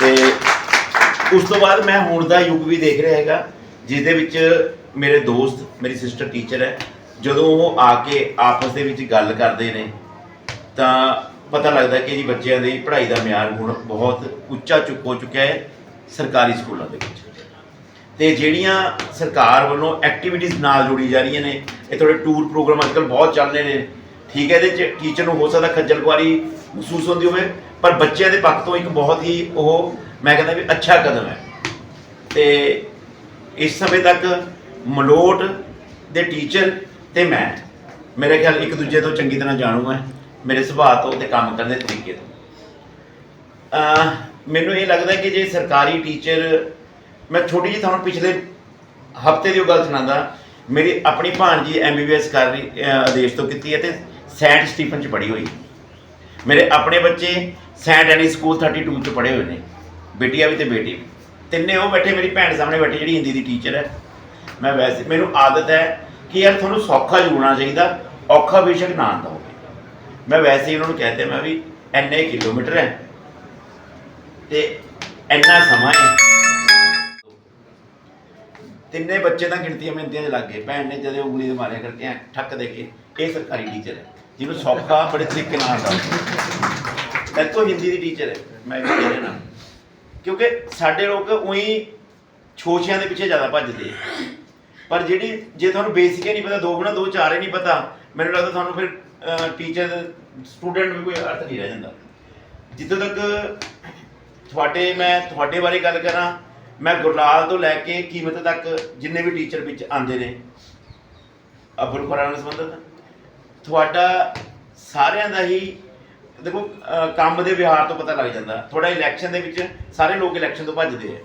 ਤੇ ਉਸ ਤੋਂ ਬਾਅਦ ਮੈਂ ਹੁਣ ਦਾ ਯੁੱਗ ਵੀ ਦੇਖ ਰਿਹਾ ਹੈਗਾ ਜਿਸ ਦੇ ਵਿੱਚ ਮੇਰੇ ਦੋਸਤ, ਮੇਰੀ ਸਿਸਟਰ ਟੀਚਰ ਹੈ, ਜਦੋਂ ਉਹ ਆ ਕੇ ਆਪਸ ਦੇ ਵਿੱਚ ਗੱਲ ਕਰਦੇ ਨੇ, ਤਾਂ ਪਤਾ ਲੱਗਦਾ ਕਿ ਜੀ ਬੱਚਿਆਂ ਦੀ ਪੜ੍ਹਾਈ ਦਾ ਮਿਆਰ ਹੁਣ ਬਹੁਤ ਉੱਚਾ ਚੁੱਕ, ਹੋ ਚੁੱਕਿਆ ਹੈ ਸਰਕਾਰੀ ਸਕੂਲਾਂ ਦੇ ਵਿੱਚ। ਤੇ ਜਿਹੜੀਆਂ ਸਰਕਾਰ ਵੱਲੋਂ ਐਕਟੀਵਿਟੀਜ਼ ਨਾਲ ਜੁੜੀ ਜਾ ਰਹੀਆਂ ਨੇ, ਇਹ ਥੋੜੇ ਟੂਰ ਪ੍ਰੋਗਰਾਮ ਅੱਜਕੱਲ ਬਹੁਤ ਚੱਲ ਰਹੇ ਨੇ। ਠੀਕ ਹੈ, ਇਹਦੇ ਚ ਟੀਚਰ ਨੂੰ ਹੋ ਸਕਦਾ ਖੱਜਲ ਖੁਆਰੀ ਮਹਿਸੂਸ ਹੁੰਦੀ ਹੋਵੇ, ਪਰ ਬੱਚਿਆਂ ਦੇ ਪੱਖ ਤੋਂ ਇੱਕ ਬਹੁਤ ਹੀ ਉਹ, ਮੈਂ ਕਹਿੰਦਾ ਵੀ ਅੱਛਾ ਕਦਮ ਹੈ। ਤੇ ਇਸ ਸਮੇਂ ਤੱਕ ਮਲੋਟ ਦੇ ਟੀਚਰ ਤੇ ਮੈਂ, ਮੇਰੇ ਖਿਆਲ ਇੱਕ ਦੂਜੇ ਤੋਂ ਚੰਗੀ ਤਰ੍ਹਾਂ ਜਾਣੂ ਹੈ, ਮੇਰੇ ਸੁਭਾਅ ਤੋਂ ਤੇ ਕੰਮ ਕਰਨ ਦੇ ਤਰੀਕੇ ਤੋਂ। ਅਹ ਮੈਨੂੰ ਇਹ ਲੱਗਦਾ ਕਿ ਜੇ ਸਰਕਾਰੀ ਟੀਚਰ ਮੈਂ ਛੋਟੀ ਜਿਹੀ ਤੁਹਾਨੂੰ ਪਿਛਲੇ ਹਫ਼ਤੇ ਦੀ ਉਹ ਗੱਲ ਸੁਣਾਉਂਦਾ, ਮੇਰੀ ਆਪਣੀ ਭਾਣਜੀ ਐਮਬੀਬੀਐਸ ਕਰ ਰਹੀ ਆਦੇਸ਼ ਤੋਂ ਕੀਤੀ ਹੈ ਤੇ ਸੈਂਟ ਸਟੀਫਨ ਚ ਪੜ੍ਹੀ ਹੋਈ। ਮੇਰੇ ਆਪਣੇ ਬੱਚੇ ਸੈਂਟ ਐਨੀ ਸਕੂਲ 32 ਚ ਪੜ੍ਹੇ ਹੋਏ ਨੇ। ਬੇਟੀਆਂ ਵੀ ਤੇ ਬੇਟੀ ਵੀ। ਤਿੰਨੇ ਉਹ ਬੈਠੇ, ਮੇਰੀ ਭੈਣ ਸਾਹਮਣੇ ਬੈਠੀ ਜਿਹੜੀ ਹਿੰਦੀ ਦੀ ਟੀਚਰ ਹੈ। ਮੈਂ ਵੈਸੇ, ਮੈਨੂੰ ਆਦਤ ਹੈ ਕਿ ਯਾਰ ਤੁਹਾਨੂੰ ਸੌਖਾ ਜੁੜਨਾ ਚਾਹੀਦਾ, ਔਖਾ ਬੇਸ਼ੱਕ ਨਾ ਆਉਂਦਾ ਹੋਵੇ। ਮੈਂ ਵੈਸੇ ਹੀ ਉਹਨਾਂ ਨੂੰ ਕਹਿੰਦੇ ਮੈਂ ਵੀ ਐਨੇ ਕਿਲੋਮੀਟਰ ਹੈ ਤੇ ਇੰਨਾ ਸਮਾਂ ਹੈ। ਤਿੰਨੇ ਬੱਚੇ ਤਾਂ ਗਿਣਤੀਆਂ ਮਿੰਤੀਆਂ 'ਚ ਲੱਗ ਗਏ। ਭੈਣ ਨੇ ਜਦੋਂ ਉਂਗਲੀ ਦੇ ਮਾਰਿਆ ਕਰਕੇ ਐਂ ਠੱਕ ਦੇ ਕੇ, ਇਹ ਸਰਕਾਰੀ ਟੀਚਰ ਹੈ। ਜਿਹਨੂੰ ਸੌਖਾ ਬੜੇ ਤਰੀਕੇ ਨਾਲ ਆਉਂਦਾ ਮੈਂ ਹਿੰਦੀ ਦੀ ਟੀਚਰ ਹੈ, ਮੈਂ ਵੀ ਕਹਿ ਰਿਹਾ ਕਿਉਂਕਿ ਸਾਡੇ ਲੋਕ ਉਹੀ ਛੋਛਿਆਂ ਦੇ ਪਿੱਛੇ ਜ਼ਿਆਦਾ ਭੱਜਦੇ ਆ। ਪਰ ਜਿਹੜੀ, ਜੇ ਤੁਹਾਨੂੰ ਬੇਸਿਕ ਹੀ ਨਹੀਂ ਪਤਾ, ਦੋ ਗੁਣਾ ਦੋ, ਚਾਰ ਹੀ ਨਹੀਂ ਪਤਾ, ਮੈਨੂੰ ਲੱਗਦਾ ਤੁਹਾਨੂੰ ਫਿਰ ਟੀਚਰ ਸਟੂਡੈਂਟ ਨੂੰ ਕੋਈ ਅਰਥ ਨਹੀਂ ਰਹਿ ਜਾਂਦਾ। ਜਿੱਥੋਂ ਤੱਕ ਤੁਹਾਡੇ, ਮੈਂ ਤੁਹਾਡੇ ਬਾਰੇ ਗੱਲ ਕਰਾਂ, ਮੈਂ ਗੁਰਲਾਲ ਤੋਂ ਲੈ ਕੇ ਕੀਮਤ ਤੱਕ ਜਿੰਨੇ ਵੀ ਟੀਚਰ ਵਿੱਚ ਆਉਂਦੇ ਨੇ ਅਬੁਲ ਕੁਰਾਨ ਨਾਲ ਸੰਬੰਧਿਤ। ਤੁਹਾਡਾ ਸਾਰਿਆਂ ਦਾ ਹੀ, ਦੇਖੋ ਕੰਮ ਦੇ ਵਿਹਾਰ ਤੋਂ ਪਤਾ ਲੱਗ ਜਾਂਦਾ। ਥੋੜਾ ਇਲੈਕਸ਼ਨ ਦੇ ਵਿੱਚ ਸਾਰੇ ਲੋਕ ਇਲੈਕਸ਼ਨ ਤੋਂ ਭੱਜਦੇ ਆ।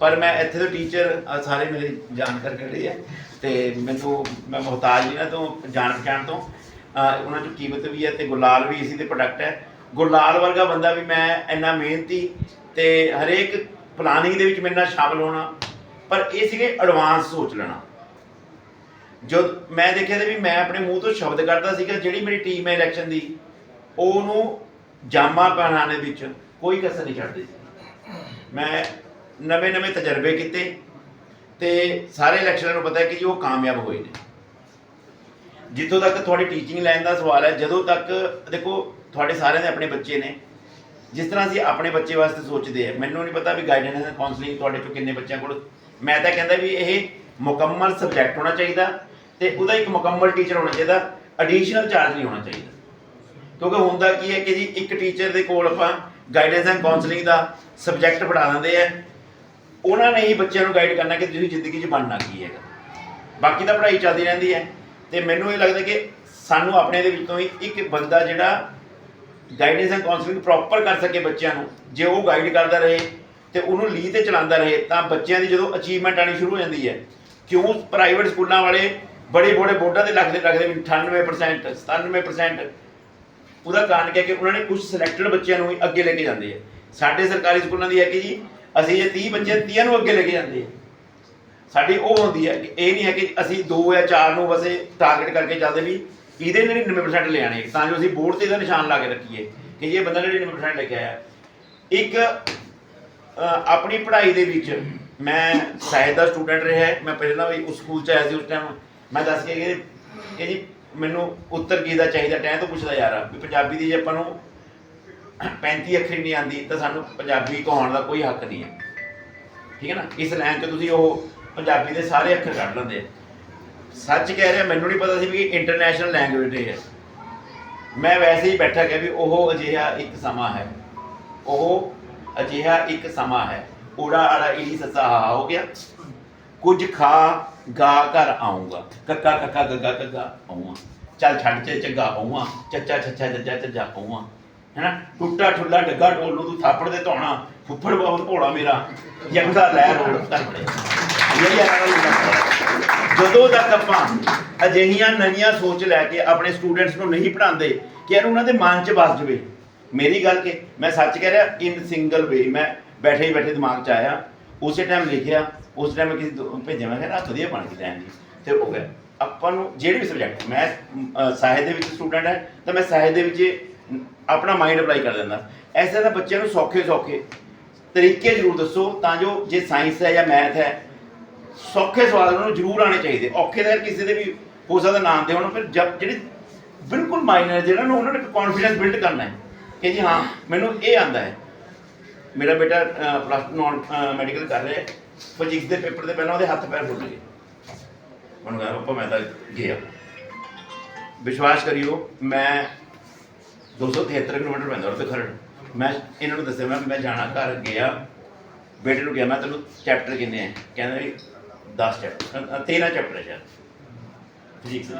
ਪਰ ਮੈਂ ਇੱਥੇ ਦੇ ਟੀਚਰ ਸਾਰੇ ਮੇਰੇ ਜਾਣਕਾਰ ਖੜੇ ਆ। ਤੇ ਮੈਨੂੰ, ਮੈਂ ਮੁਹਤਾਜ ਇਹਨਾਂ ਤੋਂ, ਜਾਣ ਪਛਾਣ ਤੋਂ ਉਹਨਾਂ ਚੋਂ ਕੀਮਤ ਵੀ ਹੈ ਤੇ ਗੁਰਲਾਲ ਵੀ ਇਸੇ ਦੇ ਪ੍ਰੋਡਕਟ ਹੈ। ਗੁਰਲਾਲ ਵਰਗਾ ਬੰਦਾ ਵੀ ਮੈਂ ਇੰਨਾ ਮਿਹਨਤੀ ਤੇ ਹਰੇਕ ਪਲਾਨਿੰਗ ਦੇ ਵਿੱਚ ਮੇਰੇ ਨਾਲ ਸ਼ਾਮਲ ਹੋਣਾ, ਪਰ ਇਹ ਸੀਗੇ ਐਡਵਾਂਸ ਸੋਚ ਲੈਣਾ। ਜੋ ਮੈਂ ਦੇਖਿਆ ਤੇ ਵੀ ਮੈਂ ਆਪਣੇ ਮੂੰਹ ਤੋਂ ਸ਼ਬਦ ਕੱਢਦਾ ਸੀਗਾ, ਜਿਹੜੀ ਮੇਰੀ ਟੀਮ ਹੈ ਇਲੈਕਸ਼ਨ ਦੀ, ਉਹਨੂੰ ਜਾਮਾ ਪਹਿਨਾਣੇ ਵਿੱਚ ਕੋਈ ਕਸਰ ਨਹੀਂ ਛੱਡਦੀ ਸੀ। ਮੈਂ ਨਵੇਂ ਨਵੇਂ ਤਜਰਬੇ ਕੀਤੇ ਤੇ ਸਾਰੇ ਇਲੈਕਸ਼ਨਾਂ ਨੂੰ ਪਤਾ ਹੈ ਕਿ ਜੀ ਉਹ ਕਾਮਯਾਬ ਹੋਏ ਨੇ। ਜਿੱਥੋਂ ਤੱਕ ਤੁਹਾਡੀ ਟੀਚਿੰਗ ਲਾਈਨ ਦਾ ਸਵਾਲ ਹੈ, ਜਦੋਂ ਤੱਕ ਦੇਖੋ, ਤੁਹਾਡੇ ਸਾਰਿਆਂ ਦੇ ਆਪਣੇ ਬੱਚੇ ਨੇ। ਜਿਸ ਤਰ੍ਹਾਂ ਅਸੀਂ ਆਪਣੇ ਬੱਚੇ ਵਾਸਤੇ ਸੋਚਦੇ ਆ ਮੈਨੂੰ ਨਹੀਂ ਪਤਾ ਵੀ ਗਾਈਡੈਂਸ ਐਂਡ ਕਾਉਂਸਲਿੰਗ ਤੁਹਾਡੇ ਚੋਂ ਕਿੰਨੇ ਬੱਚਿਆਂ ਕੋਲ। ਮੈਂ ਤਾਂ ਕਹਿੰਦਾ ਵੀ ਇਹ ਮੁਕੰਮਲ ਸਬਜੈਕਟ ਹੋਣਾ ਚਾਹੀਦਾ। ਤੇ ਉਹਦਾ ਇੱਕ ਮੁਕੰਮਲ ਟੀਚਰ ਹੋਣਾ ਚਾਹੀਦਾ ਐਡੀਸ਼ਨਲ ਚਾਰਜ ਨਹੀਂ ਹੋਣਾ ਚਾਹੀਦਾ। ਕਿਉਂਕਿ ਹੁੰਦਾ ਕੀ ਹੈ ਕਿ ਜੀ, ਇੱਕ ਟੀਚਰ ਦੇ ਕੋਲ ਆਪਾਂ ਗਾਈਡੈਂਸ ਐਂਡ ਕਾਉਂਸਲਿੰਗ ਦਾ ਸਬਜੈਕਟ ਪੜ੍ਹਾ ਦਿੰਦੇ ਆ। ਉਹਨਾਂ ਨੇ ਹੀ ਬੱਚਿਆਂ ਨੂੰ ਗਾਈਡ ਕਰਨਾ ਕਿ ਤੁਸੀਂ ਜ਼ਿੰਦਗੀ 'ਚ ਬਣਨਾ ਕੀ ਹੈਗਾ। ਬਾਕੀ ਤਾਂ ਪੜ੍ਹਾਈ ਚੱਲਦੀ ਰਹਿੰਦੀ ਹੈ। ਤੇ ਮੈਨੂੰ ਇਹ ਲੱਗਦਾ ਕਿ ਸਾਨੂੰ ਆਪਣੇ ਦੇ ਵਿੱਚੋਂ ਹੀ ਇੱਕ ਬੰਦਾ ਜਿਹੜਾ ਗਾਈਡੈਂਸ ਐਂਡ ਕਾਉਂਸਲਿੰਗ ਪ੍ਰੋਪਰ ਕਰ ਸਕੇ ਬੱਚਿਆਂ ਨੂੰ, ਜੇ ਉਹ ਗਾਈਡ ਕਰਦਾ ਰਹੇ ਤੇ ਉਹਨੂੰ ਲੀ ਤੇ ਚਲਾਉਂਦਾ ਰਹੇ, ਤਾਂ ਬੱਚਿਆਂ ਦੀ ਜਦੋਂ ਅਚੀਵਮੈਂਟ ਆਣੀ ਸ਼ੁਰੂ ਹੋ ਜਾਂਦੀ ਹੈ, ਕਿਉਂ ਪ੍ਰਾਈਵੇਟ ਸਕੂਲਾਂ ਵਾਲੇ ਬੜੇ ਬੜੇ ਬੋਰਡਾਂ ਤੇ ਲੱਗਦੇ ਲੱਗਦੇ ਵੀ 98% 97% ਉਹਦਾ ਕਾਰਨ ਕੀ ਹੈ ਕਿ ਉਹਨਾਂ ਨੇ ਕੁਝ ਸਿਲੈਕਟਡ ਬੱਚਿਆਂ ਨੂੰ ਹੀ ਅੱਗੇ ਲੈ ਕੇ ਜਾਂਦੇ ਆ। ਸਾਡੇ ਸਰਕਾਰੀ ਸਕੂਲਾਂ ਦੀ ਹੈ ਕਿ ਜੀ, ਅਸੀਂ ਇਹ 30 ਬੱਚੇ 30 ਨੂੰ ਅੱਗੇ ਲੈ ਕੇ ਜਾਂਦੇ ਆ। ਸਾਡੀ ਉਹ ਹੁੰਦੀ ਹੈ ਕਿ ਇਹ ਨਹੀਂ ਹੈ ਕਿ ਅਸੀਂ 2 ਜਾਂ 4 ਨੂੰ ਬਸੇ ਟਾਰਗੇਟ ਕਰਕੇ ਚੱਲਦੇ ਵੀ ਇਹਦੇ 99% ਲੈ ਆਣੇ ਤਾਂ ਜੋ ਅਸੀਂ ਬੋਰਡ ਤੇ ਇਹਦਾ ਨਿਸ਼ਾਨ ਲਾ ਕੇ ਰੱਖੀਏ ਕਿ ਇਹ ਬੰਦਾ 99% ਲੈ ਕੇ ਆਇਆ। ਇੱਕ ਆਪਣੀ ਪੜ੍ਹਾਈ ਦੇ ਵਿੱਚ ਮੈਂ ਸਾਹਿਤ ਦਾ ਸਟੂਡੈਂਟ ਰਿਹਾ ਮੈਂ ਪਹਿਲਾਂ ਵੀ ਉਸ ਸਕੂਲ ਚ ਆਇਆ ਸੀ ਉਸ ਟਾਈਮ ਮੈਂ ਦੱਸ ਕੇ ਕਿ ਕਿ ਜੀ ਮੈਨੂੰ ਉੱਤਰ ਕੀ ਦਾ ਚਾਹੀਦਾ ਟੈਂ ਤੋਂ ਪੁੱਛਦਾ ਯਾਰ, ਵੀ ਪੰਜਾਬੀ ਦੀ ਜੇ ਆਪਾਂ ਨੂੰ 35 ਅੱਖਰ ਨਹੀਂ ਆਂਦੀ ਤਾਂ ਸਾਨੂੰ ਪੰਜਾਬੀ ਕਹਾਉਣ ਦਾ ਕੋਈ ਹੱਕ ਨਹੀਂ ਹੈ। ਠੀਕ ਹੈ ਨਾ? ਇਸ ਲਾਈਨ 'ਚ ਤੁਸੀਂ ਉਹ ਪੰਜਾਬੀ ਦੇ ਸਾਰੇ ਅੱਖਰ ਕੱਢ ਲੈਂਦੇ ਆ। ਸੱਚ ਕਹਿ ਰਿਹਾ, ਮੈਨੂੰ ਨਹੀਂ ਪਤਾ ਸੀ ਵੀ ਇੰਟਰਨੈਸ਼ਨਲ ਲੈਂਗੁਏਜ ਹੈ। ਮੈਂ ਵੈਸੇ ਹੀ ਬੈਠਾ ਗਿਆ ਵੀ ਉਹ ਅਜਿਹਾ ਇੱਕ ਸਮਾਂ ਹੈ। ਉਹ ਅਜਿਹਾ ਇੱਕ ਸਮਾਂ ਹੈ। ਓੜਾ ਆੜਾ ਇਹੀ ਸੱਸਾ ਹਾ ਹੋ ਗਿਆ। ਕੁਝ ਖਾ ਗਾ ਘਰ ਆਉਂਗਾ। ਕੱਕਾ ਕੱਕਾ ਗੱਗਾ ਗੱਗਾ ਆਉਂਗਾ। ਚੱਲ ਛੱਡ ਕੇ ਚੱਗਾ ਆਉਂਗਾ ਚੱਚਾ ਛੱਛਾ ਜੱਜਾ ਚੱਜਾ ਆਉਂਗਾ ਹੈਨਾ? ਟੁੱਟਾ ਠੁੱਲਾ ਡੱਗਾ ਢੋਲ ਨੂੰ ਤੂੰ ਥਾਪੜ ਦੇ ਧੋਣਾ। ਫੁੱਫੜ ਬਹੁਤ ਭੋਲਾ ਮੇਰਾ। ਯੰਦਾ ਲੈ ਰੋੜ ਧਰਪੜੇ ਇਹ ਜਦੋਂ ਤੱਕ ਆਪਾਂ ਅਜਿਹੀਆਂ ਨਵੀਆਂ ਸੋਚ ਲੈ ਕੇ ਆਪਣੇ ਸਟੂਡੈਂਟਸ ਨੂੰ ਨਹੀਂ ਪੜ੍ਹਾਉਂਦੇ, ਕਿ ਇਹਨੂੰ ਉਹਨਾਂ ਦੇ ਮਨ 'ਚ ਵੱਸ ਜਵੇ। ਮੇਰੀ ਗੱਲ ਕਿ ਮੈਂ ਸੱਚ ਕਹਿ ਰਿਹਾ ਇਨ ਸਿੰਗਲ ਵੇ ਮੈਂ ਬੈਠੇ ਹੀ ਬੈਠੇ ਦਿਮਾਗ 'ਚ ਆਇਆ। ਉਸੇ ਟਾਈਮ ਲਿਖਿਆ ਉਸ ਟਾਈਮ ਕਿਸੇ ਦੋ- ਭੇਜਿਆ ਮੈਂ ਕਿਹਾ ਵਧੀਆ ਬਣ ਕੇ ਲੈਣ ਜੀ ਤੇ ਹੋ ਗਿਆ ਆਪਾਂ ਨੂੰ ਜਿਹੜੇ ਵੀ ਸਬਜੈਕਟ ਮੈਂ ਅਹ, ਸਾਹਿਤ ਦੇ ਵਿੱਚ ਸਟੂਡੈਂਟ ਹੈ ਤਾਂ ਮੈਂ ਸਾਹਿਤ ਦੇ ਵਿੱਚ ਆਪਣਾ ਮਾਈਂਡ ਅਪਲਾਈ ਕਰ ਦਿੰਦਾ ਐਸੇ ਤਾਂ ਬੱਚਿਆਂ ਨੂੰ ਸੌਖੇ ਸੌਖੇ ਤਰੀਕੇ ਜ਼ਰੂਰ ਦੱਸੋ ਤਾਂ ਜੋ ਜੇ ਸਾਇੰਸ ਹੈ ਜਾਂ ਮੈਥ ਹੈ ਸੌਖੇ ਸਵਾਲ ਉਹਨਾਂ ਨੂੰ ਜ਼ਰੂਰ ਆਣੇ ਚਾਹੀਦੇ। ਔਖੇ ਤਾਂ ਕਿਸੇ ਦੇ ਵੀ ਹੋ ਸਕਦਾ ਨਾਮ ਦੇ ਹੋਣ ਫਿਰ ਜਦ ਜਿਹੜੇ ਬਿਲਕੁਲ ਮਾਈਨਰ ਜਿਹੜਾ ਨੂੰ ਉਹਨਾਂ ਨੇ ਕੌਨਫੀਡੈਂਸ ਬਿਲਡ ਕਰਨਾ ਹੈ ਕਿ ਜੀ ਹਾਂ ਮੈਨੂੰ ਇਹ ਆਂਦਾ ਹੈ। ਮੇਰਾ ਬੇਟਾ ਪਲੱਸ ਨਾਨ ਮੈਡੀਕਲ ਕਰ ਰਿਹਾ ਹੈ। ਫਿਜ਼ਿਕਸ ਦੇ ਪੇਪਰ ਦੇ ਪਹਿਲਾਂ ਉਹਦੇ ਹੱਥ ਪੈਰ ਫੁੱਟ ਗਏ। ਮੈਨੂੰ ਕਹਿੰਦਾ ਪਾਪਾ ਮੈਂ ਤਾਂ ਗਿਆ ਵਿਸ਼ਵਾਸ ਕਰਿਓ, ਮੈਂ 273 ਕਿਲੋਮੀਟਰ ਪੈਂਦਾ ਉਹ ਤੇ ਖਰੜ। ਮੈਂ ਇਹਨਾਂ ਨੂੰ ਦੱਸਿਆ, ਮੈਂ ਮੈਂ ਜਾਣਾ, ਘਰ ਗਿਆ। ਬੇਟੇ ਨੂੰ ਕਿਹਾ, ਮੈਂ ਤੈਨੂੰ ਚੈਪਟਰ ਕਿੰਨੇ ਆ? ਕਹਿੰਦਾ ਵੀ 10 ਚੈਪਟਰ 13 ਚੈਪਟਰ ਹੈ ਸ਼ਾਇਦ। ਫਿਜ਼ਿਕਸ ਦੇ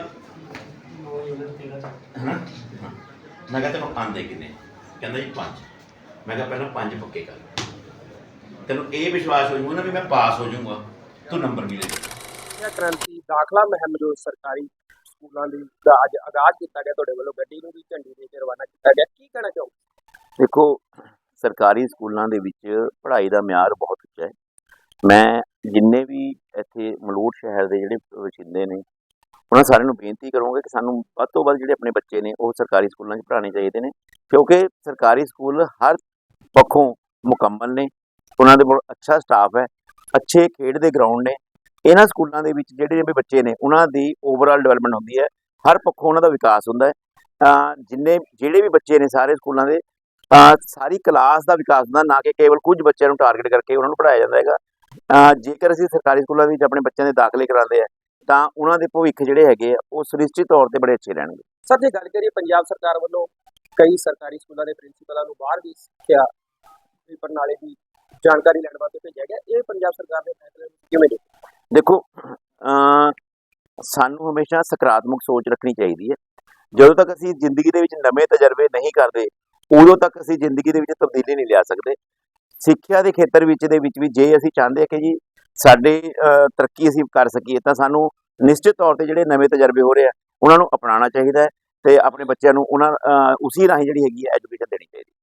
ਹਨਾ? ਮੈਂ ਕਿਹਾ, ਤੈਨੂੰ ਆਂਦੇ ਕਿੰਨੇ ਕਹਿੰਦਾ ਜੀ, ਪੰਜ। ਮੈਂ ਕਿਹਾ, ਪਹਿਲਾਂ ਪੰਜ ਪੱਕੇ ਕਰ ਤੈਨੂੰ ਇਹ ਵਿਸ਼ਵਾਸ ਹੋ ਜਾਊਗਾ ਨਾ ਵੀ ਮੈਂ ਪਾਸ ਹੋ ਜਾਊਗਾ। ਤੂੰ ਨੰਬਰ ਵੀ ਲੈ। ਕ੍ਰਾਂਤੀ ਦਾਖਲਾ ਮੁਹਿੰਮ ਜੋ ਸਰਕਾਰੀ ਸਕੂਲਾਂ ਦੀ ਦਾ ਅੱਜ ਆਗਾਜ਼ ਕੀਤਾ ਗਿਆ ਤੁਹਾਡੇ ਵੱਲੋਂ ਗੱਡੀ ਨੂੰ ਵੀ ਝੰਡੀ ਦੇ ਕੇ ਰਵਾਨਾ ਕੀਤਾ ਗਿਆ। ਕੀ ਕਹਿਣਾ ਚਾਹੋ ਦੇਖੋ ਸਰਕਾਰੀ ਸਕੂਲਾਂ ਦੇ ਵਿੱਚ ਪੜ੍ਹਾਈ ਦਾ ਮਿਆਰ ਬਹੁਤ ਉੱਚਾ ਹੈ। ਮੈਂ ਜਿੰਨੇ ਵੀ ਇੱਥੇ ਮਲੂਟ ਸ਼ਹਿਰ ਦੇ ਜਿਹੜੇ ਵਸਿੰਦੇ ਨੇ ਉਹਨਾਂ ਸਾਰਿਆਂ ਨੂੰ ਬੇਨਤੀ ਕਰੂੰਗਾ ਕਿ ਸਾਨੂੰ ਵੱਧ ਤੋਂ ਵੱਧ ਜਿਹੜੇ ਆਪਣੇ ਬੱਚੇ ਨੇ ਉਹ ਸਰਕਾਰੀ ਸਕੂਲਾਂ 'ਚ ਪੜ੍ਹਾਉਣੇ ਚਾਹੀਦੇ ਨੇ। ਕਿਉਂਕਿ ਸਰਕਾਰੀ ਸਕੂਲ ਹਰ ਪੱਖੋਂ ਮੁਕੰਮਲ ਨੇ। ਉਹਨਾਂ ਦੇ ਕੋਲ ਅੱਛਾ ਸਟਾਫ ਹੈ, ਅੱਛੇ ਖੇਡ ਦੇ ਗਰਾਊਂਡ ਨੇ। ਇਹਨਾਂ ਸਕੂਲਾਂ ਦੇ ਵਿੱਚ ਜਿਹੜੇ ਜਿਹੜੇ ਬੱਚੇ ਨੇ, ਉਹਨਾਂ ਦੀ ਓਵਰਆਲ ਡਿਵੈਲਪਮੈਂਟ ਹੁੰਦੀ ਹੈ। ਹਰ ਪੱਖੋਂ ਉਹਨਾਂ ਦਾ ਵਿਕਾਸ ਹੁੰਦਾ ਹੈ। ਜਿੰਨੇ ਜਿਹੜੇ ਵੀ ਬੱਚੇ ਨੇ ਸਾਰੇ ਸਕੂਲਾਂ ਦੇ ਸਾਰੀ ਕਲਾਸ ਦਾ ਵਿਕਾਸ ਹੁੰਦਾ, ਨਾ ਕਿ ਕੇਵਲ ਕੁਝ ਬੱਚਿਆਂ ਨੂੰ ਟਾਰਗੇਟ ਕਰਕੇ ਉਹਨਾਂ ਨੂੰ ਪੜਾਇਆ ਜਾਂਦਾ ਹੈਗਾ। ਜੇਕਰ ਅਸੀਂ ਸਰਕਾਰੀ ਸਕੂਲਾਂ ਵਿੱਚ ਆਪਣੇ ਬੱਚਿਆਂ ਦੇ ਦਾਖਲੇ ਕਰਾਉਂਦੇ ਆ ਤਾਂ ਉਹਨਾਂ ਦੇ ਭਵਿੱਖ ਜਿਹੜੇ ਹੈਗੇ ਆ, ਉਹ ਸੁਨਿਸ਼ਚਿਤ ਤੌਰ ਤੇ ਬੜੇ ਅੱਛੇ ਰਹਿਣਗੇ। ਸਰ, ਜੇ ਗੱਲ ਕਰੀਏ ਪੰਜਾਬ ਸਰਕਾਰ ਵੱਲੋਂ ਕਈ ਸਰਕਾਰੀ ਸਕੂਲਾਂ ਦੇ ਪ੍ਰਿੰਸੀਪਲਾਂ ਨੂੰ ਬਾਹਰ ਦੀ ਸਿੱਖਿਆ ਪ੍ਰਣਾਲੀ ਦੀ ਜਾਣਕਾਰੀ ਲੈਣ ਵਾਸਤੇ ਭੇਜਿਆ ਗਿਆ। ਇਹ ਪੰਜਾਬ ਸਰਕਾਰ ਦੇ ਫੈਸਲੇ ਨੂੰ ਕਿਵੇਂ ਦੇਖੋ? ਦੇਖੋ ਸਾਨੂੰ ਹਮੇਸ਼ਾ ਸਕਾਰਾਤਮਕ ਸੋਚ ਰੱਖਣੀ ਚਾਹੀਦੀ ਹੈ। ਜਦੋਂ ਤੱਕ ਅਸੀਂ ਜ਼ਿੰਦਗੀ ਦੇ ਵਿੱਚ ਨਵੇਂ ਤਜਰਬੇ ਨਹੀਂ ਕਰਦੇ ਉਦੋਂ ਤੱਕ ਅਸੀਂ ਜ਼ਿੰਦਗੀ ਦੇ ਵਿੱਚ ਤਬਦੀਲੀ ਨਹੀਂ ਲਿਆ ਸਕਦੇ। ਸਿੱਖਿਆ ਦੇ ਖੇਤਰ ਵਿੱਚ ਦੇ ਵਿੱਚ ਵੀ ਜੇ ਅਸੀਂ ਚਾਹੁੰਦੇ ਹਾਂ ਕਿ ਜੀ ਸਾਡੇ ਤਰੱਕੀ ਅਸੀਂ ਕਰ ਸਕੀਏ ਤਾਂ ਸਾਨੂੰ ਨਿਸ਼ਚਿਤ ਤੌਰ ਤੇ ਜਿਹੜੇ ਨਵੇਂ ਤਜਰਬੇ ਹੋ ਰਹੇ ਆ ਉਹਨਾਂ ਨੂੰ ਅਪਣਾਉਣਾ ਚਾਹੀਦਾ ਹੈ ਤੇ ਆਪਣੇ ਬੱਚਿਆਂ ਨੂੰ ਉਹਨਾਂ ਅਹ, ਉਸੇ ਰਾਹੀਂ ਜਿਹੜੀ ਹੈਗੀ ਹੈ ਐਜੂਕੇਸ਼ਨ ਦੇਣੀ ਚਾਹੀਦੀ ਹੈ।